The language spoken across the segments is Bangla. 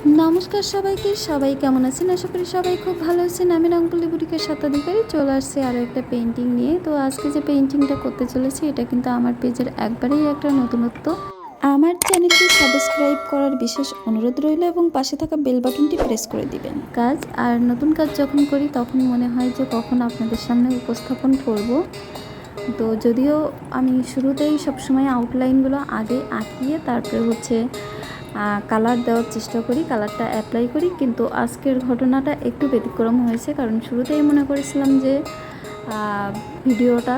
নমস্কার সবাইকে, সবাই কেমন আছেন? আশা করি সবাই খুব ভালো আছেন। আমি রংপুলি বুটিকের স্বত্বাধিকারী চলে আসছে আরও একটা পেন্টিং নিয়ে। তো আজকে যে পেন্টিংটা করতে চলেছি, এটা কিন্তু আমার পেজের একবারেই একটা নতুনত্ব। আমার চ্যানেলটি সাবস্ক্রাইব করার বিশেষ অনুরোধ রইল এবং পাশে থাকা বেল বাটনটি প্রেস করে দিবেন। কাজ, আর নতুন কাজ যখন করি তখন মনে হয় যে কখন আপনাদের সামনে উপস্থাপন করব। তো যদিও আমি শুরুতেই সবসময় আউটলাইনগুলো আগে আঁকিয়ে, তারপরে হচ্ছে কালার দেওয়ার চেষ্টা করি কালারটা অ্যাপ্লাই করি, কিন্তু আজকের ঘটনাটা একটু ব্যতিক্রম হয়েছে। কারণ শুরুতেই মনে করেছিলাম যে ভিডিওটা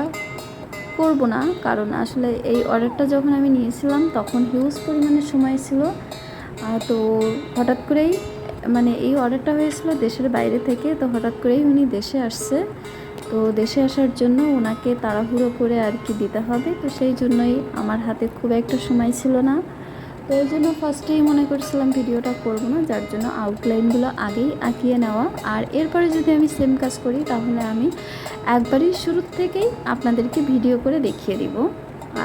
করব না। কারণ আসলে এই অর্ডারটা যখন আমি নিয়েছিলাম, তখন হিউজ পরিমাণে সময় ছিল। তো হঠাৎ করেই মানে এই অর্ডারটা হয়েছিল দেশের বাইরে থেকে। তো হঠাৎ করেই উনি দেশে আসছে। তো দেশে আসার জন্য ওনাকে তাড়াহুড়ো করে আর কি দিতে হবে। তো সেই জন্যই আমার হাতে খুব একটা সময় ছিল না। তো এই জন্য ফার্স্টেই মনে করছিলাম ভিডিওটা করব না, যার জন্য আউটলাইনগুলো আগেই আঁকিয়ে নেওয়া। আর এরপরে যদি আমি সেম কাজ করি, তাহলে আমি একবারই শুরুর থেকেই আপনাদেরকে ভিডিও করে দেখিয়ে দিব।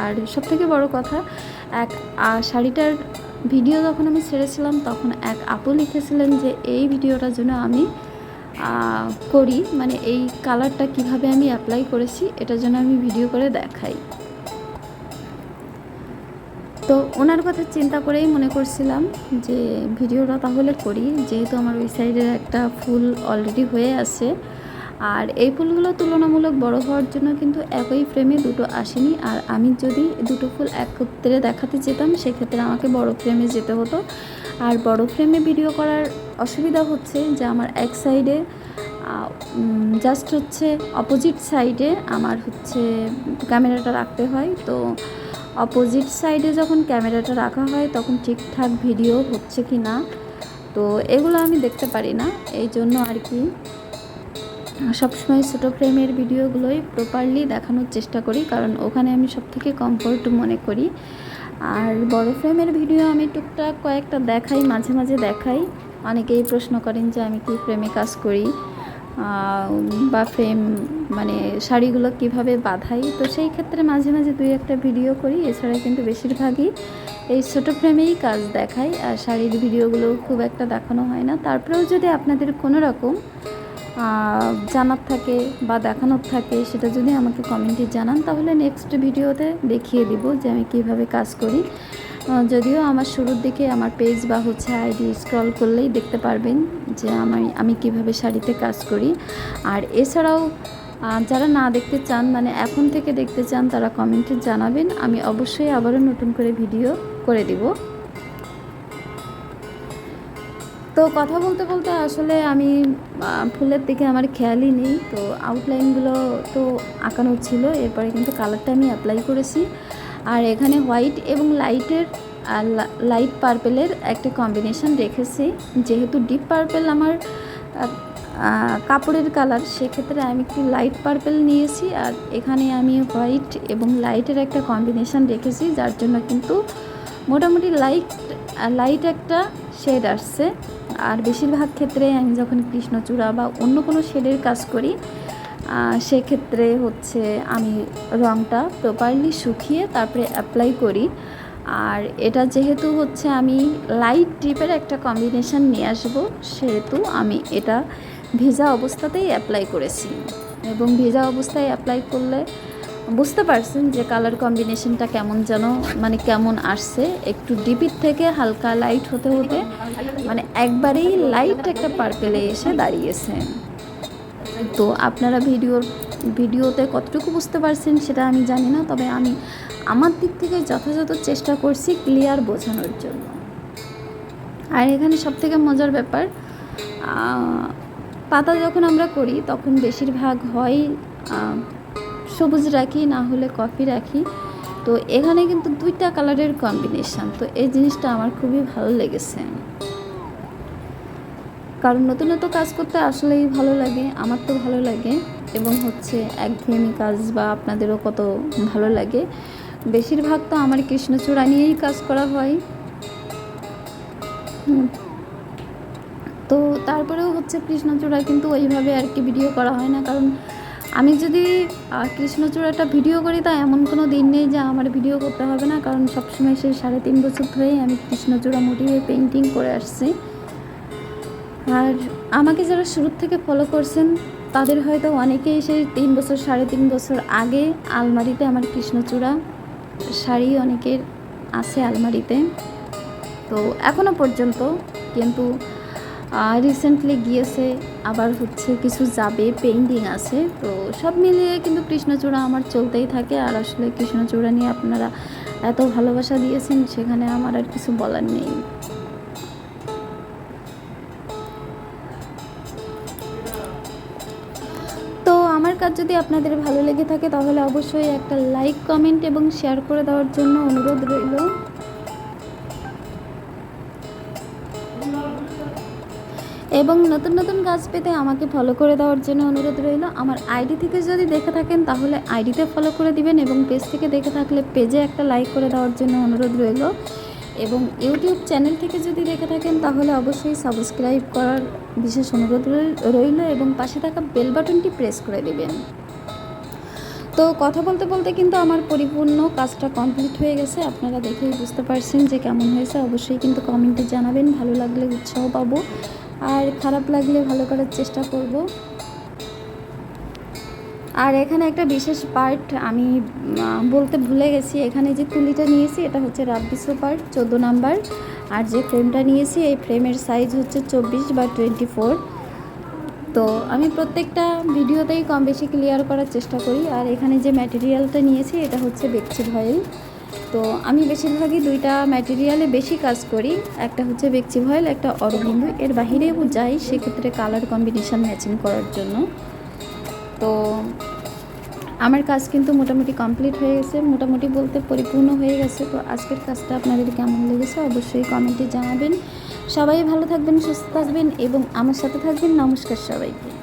আর সবথেকে বড় কথা, এক শাড়িটার ভিডিও যখন আমি ছেড়েছিলাম, তখন এক আপু লিখেছিলেন যে, এই ভিডিওটার জন্য আমি করি মানে এই কালারটা কীভাবে আমি অ্যাপ্লাই করেছি, এটার জন্য আমি ভিডিও করে দেখাই। তো ওনার কথা চিন্তা করেই মনে করছিলাম যে ভিডিওটা তাহলে করি, যেহেতু আমার ওই সাইডের একটা ফুল অলরেডি হয়ে আছে। আর এই ফুলগুলো তুলনামূলক বড় হওয়ার জন্য কিন্তু একই ফ্রেমে দুটো আসেনি। আর আমি যদি দুটো ফুল একত্রে দেখাতে যেতাম, সেক্ষেত্রে আমাকে বড় ফ্রেমে যেতে হতো। আর বড় ফ্রেমে ভিডিও করার অসুবিধা হচ্ছে যে আমার এক সাইডে জাস্ট হচ্ছে অপোজিট সাইডে আমার হচ্ছে ক্যামেরাটা রাখতে হয়। তো অপোজিট সাইডে যখন ক্যামেরাটা রাখা হয় তখন ঠিকঠাক ভিডিও হচ্ছে কি না? তো এগুলো আমি দেখতে পারি না। এই জন্য আর কি, সবসময় ছোটো ফ্রেমের ভিডিওগুলোই প্রপারলি দেখানোর চেষ্টা করি। কারণ ওখানে আমি সব থেকে কমফোর্ট মনে করি। আর বড় ফ্রেমের ভিডিও আমি টুকটাক কয়েকটা দেখাই, মাঝে মাঝে দেখাই। অনেকেই প্রশ্ন করেন যে আমি কি ফ্রেমে কাজ করি বা ফ্রেম মানে শাড়িগুলো কীভাবে বাঁধাই। তো সেই ক্ষেত্রে মাঝে মাঝে দুই একটা ভিডিও করি, এছাড়া কিন্তু বেশিরভাগই এই ছোটো ফ্রেমেই কাজ দেখাই। আর শাড়ির ভিডিওগুলো খুব একটা দেখানো হয় না। তারপরেও যদি আপনাদের কোনো রকম জানার থাকে বা দেখানোর থাকে, সেটা যদি আমাকে কমেন্টে জানান, তাহলে নেক্সট ভিডিওতে দেখিয়ে দিব যে আমি কীভাবে কাজ করি। যদিও আমার শুরুর দিকে আমার পেজ বা হচ্ছে আইডি স্ক্রল করলেই দেখতে পারবেন যে আমি আমি কীভাবে শাড়িতে কাজ করি। আর এছাড়াও যারা না দেখতে চান মানে এখন থেকে দেখতে চান, তারা কমেন্টে জানাবেন। আমি অবশ্যই আবারও নতুন করে ভিডিও করে দিব। তো কথা বলতে বলতে আসলে আমি ফুলের দিকে আমার খেয়ালই নেই। তো আউটলাইনগুলো তো আঁকানো ছিল, এরপরে কিন্তু কালারটা আমি অ্যাপ্লাই করেছি। আর এখানে হোয়াইট এবং লাইটের লাইট পার্পেলের একটা কম্বিনেশন রেখেছি। যেহেতু ডিপ পার্পেল আমার কাপড়ের কালার সেক্ষেত্রে আমি একটু লাইট পার্পেল নিয়েছি। আর এখানে আমি হোয়াইট এবং লাইটের একটা কম্বিনেশন রেখেছি, যার জন্য কিন্তু মোটামুটি লাইট লাইট একটা শেড আসছে। আর বেশিরভাগ ক্ষেত্রে আমি যখন কৃষ্ণচূড়া বা অন্য কোনো শেডের কাজ করি সেক্ষেত্রে হচ্ছে আমি রঙটা প্রপারলি শুকিয়ে তারপরে অ্যাপ্লাই করি। আর এটা যেহেতু হচ্ছে আমি লাইট ডিপের একটা কম্বিনেশন নিয়ে আসব, সেহেতু আমি এটা ভেজা অবস্থাতেই অ্যাপ্লাই করেছি। এবং ভেজা অবস্থায় অ্যাপ্লাই করলে বুঝতে পারছেন যে কালার কম্বিনেশনটা কেমন যেন মানে কেমন আসছে। একটু ডিপির থেকে হালকা লাইট হতে হতে মানে একবারেই লাইট একটা পার্পেলে এসে দাঁড়িয়েছে। তো আপনারা ভিডিওর ভিডিওতে কতটুকু বুঝতে পারছেন সেটা আমি জানি না, তবে আমি আমার দিক থেকে যথাযথ চেষ্টা করছি ক্লিয়ার বোঝানোর জন্য। আর এখানে সবথেকে মজার ব্যাপার পাতা যখন আমরা করি, তখন বেশিরভাগ হয় সবুজ রাখি, না হলে কফি রাখি। তো এখানে কিন্তু দুইটা কালারের কম্বিনেশন তো এই জিনিসটা আমার খুবই ভালো লেগেছে। কারণ নতুন নতুন কাজ করতে আসলেই ভালো লাগে, আমার তো ভালো লাগে। এবং হচ্ছে একঘেয়েমি কাজ বা আপনাদেরও কত ভালো লাগে। বেশিরভাগ তো আমার কৃষ্ণচূড়া নিয়েই কাজ করা হয়। তো তারপরেও হচ্ছে কৃষ্ণচূড়া কিন্তু ওইভাবে আর কি ভিডিও করা হয় না। কারণ আমি যদি কৃষ্ণচূড়াটা ভিডিও করি, তা এমন কোনো দিন নেই যে আমার ভিডিও করতে হবে না, কারণ সবসময় সেই সাড়ে তিন বছর ধরেই আমি কৃষ্ণচূড়া মোটিভে পেন্টিং করে আসছি। আর আমাকে যারা শুরু থেকে ফলো করছেন, তাদের হয়তো অনেকেই সেই তিন বছর, সাড়ে তিন বছর আগে আলমারিতে আমার কৃষ্ণচূড়া শাড়ি অনেকের আছে আলমারিতে। তো এখনও পর্যন্ত কিন্তু রিসেন্টলি গিয়েছে, আবার হচ্ছে কিছু যাবে পেন্ডিং আছে, তো সব মিলিয়ে কিন্তু কৃষ্ণচূড়া আমার চলতেই থাকে। আর আসলে কৃষ্ণচূড়া নিয়ে আপনারা এত ভালোবাসা দিয়েছেন, সেখানে আমার আর কিছু বলার নেই। তো আমার কাজ যদি আপনাদের ভালো লেগে থাকে, তাহলে অবশ্যই একটা লাইক কমেন্ট এবং শেয়ার করে দেওয়ার জন্য অনুরোধ রইল। এবং নতুন নতুন কাজ পেতে আমাকে ফলো করে দেওয়ার জন্য অনুরোধ রইল। আমার আইডি থেকে যদি দেখে থাকেন, তাহলে আইডিতে ফলো করে দিবেন এবং পেজ থেকে দেখে থাকলে পেজে একটা লাইক করে দেওয়ার জন্য অনুরোধ রইল। এবং ইউটিউব চ্যানেল থেকে যদি দেখে থাকেন, তাহলে অবশ্যই সাবস্ক্রাইব করার বিশেষ অনুরোধ রই- রইল এবং পাশে থাকা বেল বাটনটি প্রেস করে দিবেন। তো কথা বলতে বলতে কিন্তু আমার পরিপূর্ণ কাজটা কমপ্লিট হয়ে গেছে। আপনারা দেখেই বুঝতে পারছেন যে কেমন হয়েছে। অবশ্যই কিন্তু কমেন্টে জানাবেন। ভালো লাগলে উৎসাহ পাবো। আর খারাপ লাগলে ভালো করার চেষ্টা করব। আর এখানে একটা বিশেষ পার্ট আমি বলতে ভুলে গেছি। এখানে যে তুলিটা নিয়েছি, এটা হচ্ছে রাব্বি সুপার, চোদ্দ নাম্বার। আর যে ফ্রেমটা নিয়েছি, এই ফ্রেমের সাইজ হচ্ছে চব্বিশ বা টোয়েন্টি ফোর তো আমি প্রত্যেকটা ভিডিওতেই কম বেশি ক্লিয়ার করার চেষ্টা করি। আর এখানে যে ম্যাটেরিয়ালটা নিয়েছি, এটা হচ্ছে বেকচি ভয়েল তো আমি বেশিরভাগই দুইটা ম্যাটেরিয়ালে বেশি কাজ করি। একটা হচ্ছে বেকচি ভয়েল একটা অরবিন্দু এর বাহিরেও যাই, সেক্ষেত্রে কালার কম্বিনেশন ম্যাচিং করার জন্য। তো আমার কাজ কিন্তু মোটামুটি কমপ্লিট হয়ে গেছে, মোটামুটি বলতে পরিপূর্ণ হয়ে গেছে। তো আজকের কাজটা আপনাদের কেমন লেগেছে অবশ্যই কমেন্টে জানাবেন। সবাই ভালো থাকবেন, সুস্থ থাকবেন এবং আমার সাথে থাকবেন। নমস্কার সবাইকে।